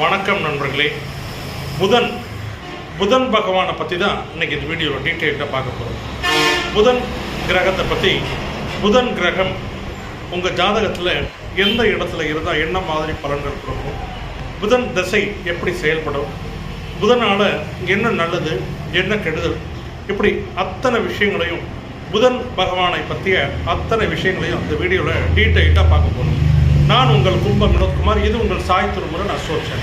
வணக்கம் நண்பர்களே. புதன் புதன் பகவானை பற்றி தான் இன்னைக்கு இந்த வீடியோவில் டீட்டெயில்டாக பார்க்க போகிறோம் புதன் கிரகத்தை பற்றி புதன் கிரகம் உங்கள் ஜாதகத்தில் எந்த இடத்துல இருந்தால் என்ன மாதிரி பலன்கள் கொடுக்கும்? புதன் திசை எப்படி செயல்படும்? புதனால் என்ன நல்லது என்ன கெடுதல்? இப்படி அத்தனை விஷயங்களையும் புதன் பகவானை பற்றிய அத்தனை விஷயங்களையும் அந்த வீடியோவில் டீட்டெயில்டாக பார்க்க போகிறோம் நான் உங்கள் கும்பம் வினோத்குமார் இது உங்கள் சாய் திருமுருகன் அசோச்சன்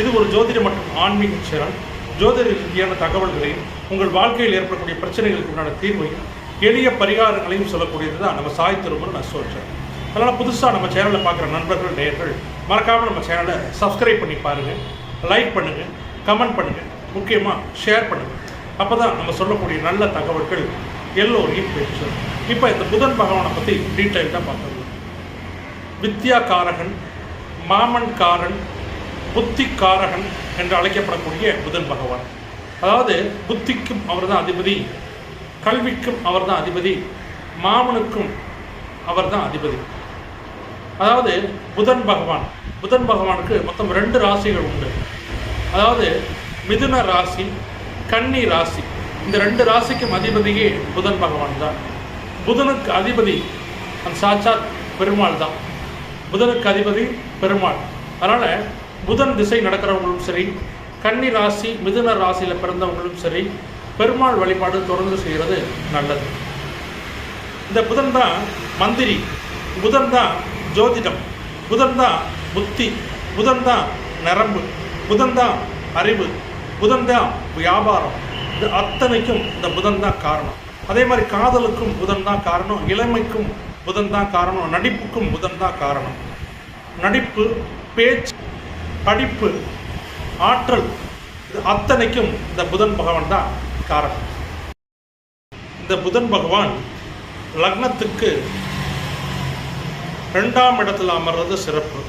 இது ஒரு ஜோதிட மற்றும் ஆன்மீக சேனல். ஜோதிட ரீதியான தகவல்களையும் உங்கள் வாழ்க்கையில் ஏற்படக்கூடிய பிரச்சனைகளுக்கு உண்டான தீர்வையும் எளிய பரிகாரங்களையும் சொல்லக்கூடியது தான் நம்ம சாய் திருமுருகன் அசோச்சன் அதனால் புதுசாக நம்ம சேனலில் பார்க்குற நண்பர்கள் நேயர்கள் மறக்காமல் நம்ம சேனலை சப்ஸ்கிரைப் பண்ணி பாருங்கள் லைக் பண்ணுங்கள் கமெண்ட் பண்ணுங்கள் முக்கியமாக ஷேர் பண்ணுங்கள் அப்போ தான் நம்ம சொல்லக்கூடிய நல்ல தகவல்கள் எல்லோரையும் பெற்று இப்போ இந்த புதன் பகவானை பற்றி டீட்டெயில்டாக பார்த்துருவோம் வித்யாகாரகன் மாமன்காரன் புத்திக்காரகன் என்று அழைக்கப்படக்கூடிய புதன் பகவான். அதாவது புத்திக்கும் அவர்தான் அதிபதி கல்விக்கும் அவர்தான் அதிபதி மாமனுக்கும் அவர்தான் அதிபதி. அதாவது புதன் பகவான். புதன் பகவானுக்கு மொத்தம் ரெண்டு ராசிகள் உண்டு. அதாவது மிதுன ராசி கன்னி ராசி. இந்த ரெண்டு ராசிக்கும் அதிபதியே புதன் பகவான் தான். புதனுக்கு அதிபதி அந்த சாட்சாத் பெருமாள் தான். புதனுக்கு அதிபதி பெருமாள். அதனால் புதன் திசை நடக்கிறவங்களும் சரி கன்னி ராசி மிதுன ராசியில் பிறந்தவங்களும் சரி பெருமாள் வழிபாடு தொடர்ந்து செய்கிறது நல்லது. இந்த புதன் தான் மந்திரி புதன் தான் ஜோதிடம் புதன் தான் புத்தி புதன் தான் நரம்பு புதன் தான் அறிவு புதன் தான் வியாபாரம். இது அத்தனைக்கும் இந்த புதன் தான் காரணம். அதே மாதிரி காதலுக்கும் புதன் தான் காரணம் இளமைக்கும் புதன் தான் காரணம் நடிப்புக்கும் புதன் தான் காரணம். நடிப்பு பேச்சு படிப்பு ஆற்றல் இது அத்தனைக்கும் இந்த புதன் பகவான் தான் காரணம். இந்த புதன் பகவான் லக்னத்துக்கு ரெண்டாம் இடத்துல அமர்றது சிறப்பு.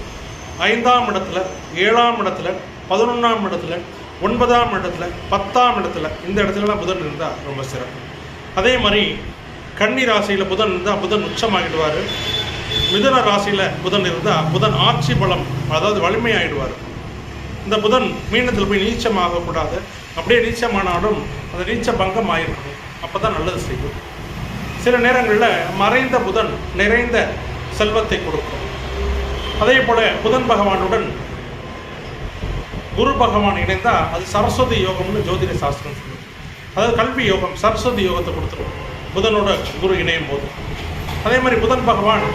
ஐந்தாம் இடத்துல ஏழாம் இடத்துல பதினொன்றாம் இடத்துல ஒன்பதாம் இடத்துல பத்தாம் இடத்துல இந்த இடத்துலலாம் புதன் இருந்தால் ரொம்ப சிறப்பு. அதே மாதிரி கன்னி ராசியில் புதன் இருந்தால் புதன் உச்சமாகிடுவார். மிதுன ராசியில் புதன் இருந்தால் புதன் ஆட்சி பலம் அதாவது வலிமையாகிடுவார் இந்த புதன் மீனத்தில் போய் நீச்சம் ஆகக்கூடாது அப்படியே நீச்சமானாலும் அந்த நீச்ச பங்கம் ஆயிருக்கும் அப்போ தான் நல்லது செய்யும். சில நேரங்களில் மறைந்த புதன் நிறைந்த செல்வத்தை கொடுக்கும். அதே போல் புதன் பகவானுடன் குரு பகவான் இணைந்தால் அது சரஸ்வதி யோகம்னு ஜோதிட சாஸ்திரம் சொல்லுது. அதாவது கல்வி யோகம் சரஸ்வதி யோகத்தை கொடுத்துருவோம் புதனோட குரு இணையும் போது. அதே மாதிரி புதன் பகவான்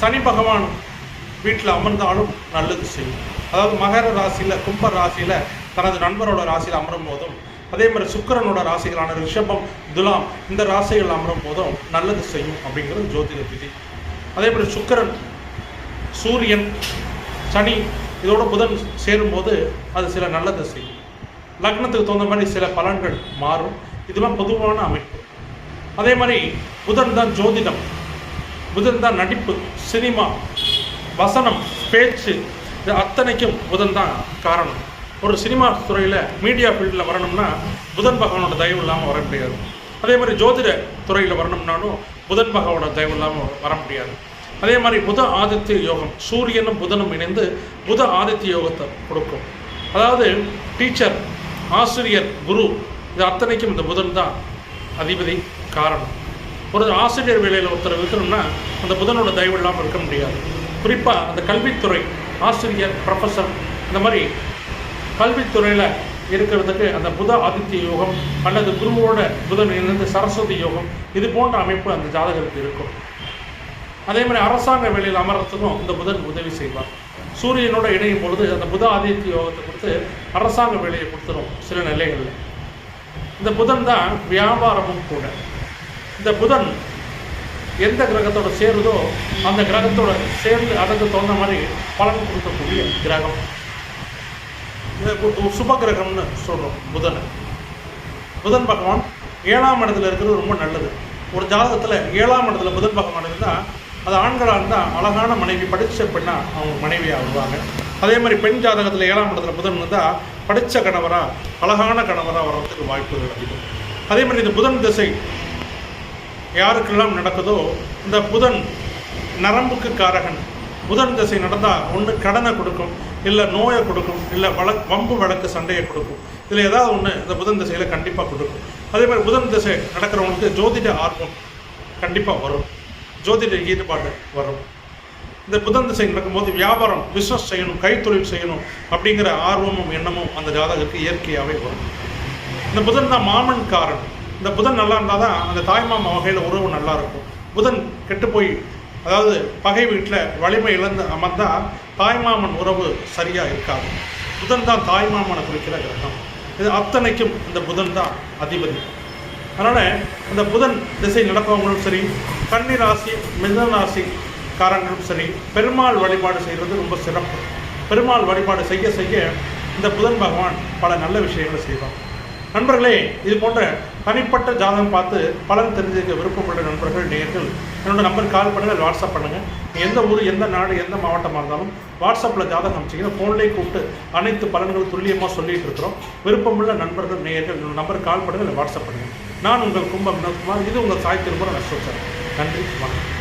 சனி பகவான் வீட்டில் அமர்ந்தாலும் நல்லது செய்யும். அதாவது மகர ராசியில் கும்ப ராசியில் தனது நண்பரோட ராசியில் அமரும் போதும். அதே மாதிரி சுக்கரனோட ராசிகளான ரிஷபம் துலாம் இந்த ராசிகள் அமரும் போதும் நல்லது செய்யும் அப்படிங்கிறது ஜோதிட விதி. அதே மாதிரி சுக்கிரன் சூரியன் சனி இதோட புதன் சேரும்போது அது சில நல்லது செய்யும். லக்னத்துக்கு தகுந்த மாதிரி சில பலன்கள் மாறும். இதெல்லாம் பொதுவான அமைப்பு. அதே மாதிரி புதன் தான் ஜோதிடம் புதன் தான் நடிப்பு சினிமா வசனம் பேச்சு இது அத்தனைக்கும் புதன் தான் காரணம். ஒரு சினிமா துறையில் மீடியா ஃபீல்டில் வரணும்னா புதன் பகவானோட தயவு இல்லாமல் வர முடியாது. அதே மாதிரி ஜோதிட துறையில் வரணும்னாலும் புதன் பகவானோட தயவு இல்லாமல் வர முடியாது. அதே மாதிரி புத ஆதித்ய யோகம் சூரியனும் புதனும் இணைந்து புத ஆதித்ய யோகத்தை கொடுக்கும். அதாவது டீச்சர் ஆசிரியர் குரு இது அத்தனைக்கும் இந்த புதன் தான் அதிபதி. காரணம். ஒரு ஆசிரியர் வேலையில் ஒருத்தர் இருக்கணும்னா அந்த புதனோட தயவு இல்லாமல் இருக்க முடியாது. குறிப்பாக அந்த கல்வித்துறை ஆசிரியர் ப்ரொஃபஸர் இந்த மாதிரி கல்வித்துறையில் இருக்கிறதுக்கு அந்த புத ஆதித்ய யோகம் அல்லது குருவோட புதன் இணைந்து சரஸ்வதி யோகம் இது போன்ற அமைப்பு அந்த ஜாதகருக்கு இருக்கும். அதே மாதிரி அரசாங்க வேலையில் அமர்றதுக்கும் இந்த புதன் உதவி செய்வார். சூரியனோட இணையும் பொழுது அந்த புத ஆதித்ய யோகத்தை கொடுத்து அரசாங்க வேலையை கொடுத்துரும் சில நிலைகளில். இந்த புதன் தான் வியாபாரமும் கூட. இந்த புதன் எந்த கிரகத்தோட சேருதோ அந்த கிரகத்தோட சேர்ந்து அதுக்கு தகுந்த மாதிரி பலன் கொடுக்கக்கூடிய கிரகம். இதை சுப கிரகம்னு சொல்கிறோம் புதனை. புதன் பகவான் ஏழாம் இடத்துல இருக்கிறது ரொம்ப நல்லது. ஒரு ஜாதகத்தில் ஏழாம் இடத்துல புதன் பகவான் இருந்தால் அது ஆண்களாக இருந்தால் அழகான மனைவி படித்த பெண்ணாக அவங்க மனைவியாக வருவாங்க அதே மாதிரி பெண் ஜாதகத்தில் ஏழாம் இடத்துல புதன் இருந்தால் படித்த கணவராக அழகான கணவராக வர்றதுக்கு வாய்ப்புகள் அதிகம். அதே மாதிரி இந்த புதன் திசை. யாருக்கெல்லாம் நடக்குதோ இந்த புதன் நரம்புக்கு காரகன். புதன் திசை நடந்தால் ஒன்று கடனை கொடுக்கும் இல்லை நோயை கொடுக்கும் இல்லை வழக் வம்பு வழக்கு சண்டையை கொடுக்கும். இதில் ஏதாவது ஒன்று இந்த புதன் திசையில் கண்டிப்பாக கொடுக்கும். அதே மாதிரி புதன் திசை நடக்கிறவங்களுக்கு ஜோதிட ஆர்வம் கண்டிப்பாக வரும். ஜோதிட ஈடுபாடு வரும். இந்த புதன் திசை நடக்கும்போது வியாபாரம் பிஸ்னஸ் செய்யணும் கைத்தொழில் செய்யணும் அப்படிங்கிற ஆர்வமும் எண்ணமும் அந்த ஜாதகருக்கு இயற்கையாகவே வரும். இந்த புதன் தான் மாமன் காரன். இந்த புதன் நல்லா இருந்தால் தான் அந்த தாய்மாமா வகையில் உறவு நல்லா இருக்கும். புதன் கெட்டு போய் அதாவது பகை வீட்டில் வலிமை இழந்து அமர்ந்தால் தாய்மாமன் உறவு சரியாக இருக்காது. புதன் தான் தாய்மாமனை குறிக்கிற கிரகம். இது அத்தனைக்கும் இந்த புதன் தான் அதிபதி. அதனால் அந்த புதன் திசை நடப்பவங்களும் சரி கன்னி ராசி மிதன ராசி காரங்களும் சரி பெருமாள் வழிபாடு செய்கிறது ரொம்ப சிறப்பு. பெருமாள் வழிபாடு செய்ய செய்ய இந்த புதன் பகவான் பல நல்ல விஷயங்களை செய்வான் நண்பர்களே இது போன்ற தனிப்பட்ட ஜாதகம் பார்த்து பலன் தெரிஞ்சுக்க விருப்பமுள்ள நண்பர்கள் நேர்கள் என்னோட நம்பர் கால் பண்ணுங்கள் வாட்ஸ்அப் பண்ணுங்கள் எந்த ஊர் எந்த நாடு எந்த மாவட்டமாக இருந்தாலும் வாட்ஸ்அப்பில் ஜாதகம் அமைச்சிங்கன்னா ஃபோன்லேயே கூப்பிட்டு அனைத்து பலன்களும் துல்லியமாக சொல்லிட்டு இருக்கிறோம். விருப்பமுள்ள நண்பர்கள் நேயர்கள் என்னோட நம்பர் கால் பண்ணுங்கள் வாட்ஸ்அப் பண்ணுங்கள் நான் உங்கள் கும்பம் வினோத்குமார் இது உங்கள் சாய் திருமுறை நஷ்டம் நன்றி வணக்கம்.